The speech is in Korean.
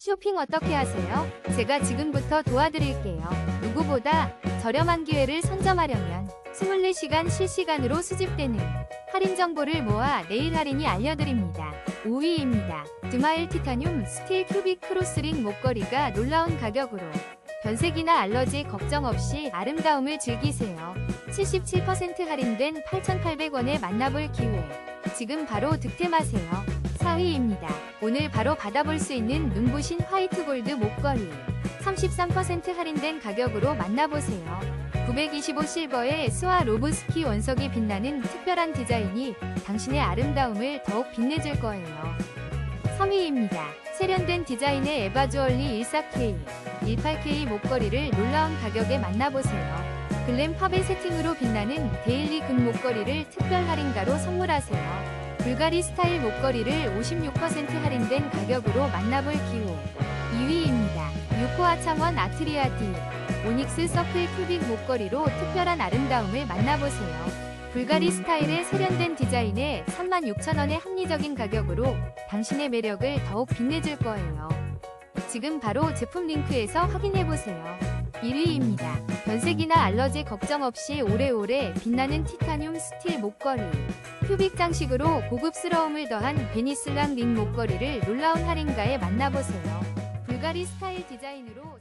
쇼핑 어떻게 하세요? 제가 지금부터 도와드릴게요. 누구보다 저렴한 기회를 선점하려면 24시간 실시간으로 수집되는 할인 정보를 모아 내일 할인이 알려드립니다. 5위입니다. 드마일 티타늄 스틸 큐빅 크로스링 목걸이가 놀라운 가격으로 변색이나 알러지 걱정 없이 아름다움을 즐기세요. 77% 할인된 8,800원에 만나볼 기회. 지금 바로 득템하세요. 4위입니다. 오늘 바로 받아볼 수 있는 눈부신 화이트 골드 목걸이. 33% 할인된 가격으로 만나보세요. 925 실버의 스와 로브스키 원석이 빛나는 특별한 디자인이 당신의 아름다움을 더욱 빛내줄 거예요. 3위입니다. 세련된 디자인의 에바 주얼리 14K, 18K 목걸이를 놀라운 가격에 만나보세요. 글램 팝의 세팅으로 빛나는 데일리 금 목걸이를 특별 할인가로 선물하세요. 불가리 스타일 목걸이를 56% 할인된 가격으로 만나볼 기회. 2위입니다. 유코아 창원 아트리아 D 오닉스 서클 큐빅 목걸이로 특별한 아름다움을 만나보세요. 불가리 스타일의 세련된 디자인에 36,000원의 합리적인 가격으로 당신의 매력을 더욱 빛내줄 거예요. 지금 바로 제품 링크에서 확인해보세요. 1위입니다. 변색이나 알러지 걱정 없이 오래오래 빛나는 티타늄 스틸 목걸이. 큐빅 장식으로 고급스러움을 더한 베니슬랑 링 목걸이를 놀라운 할인가에 만나보세요. 불가리 스타일 디자인으로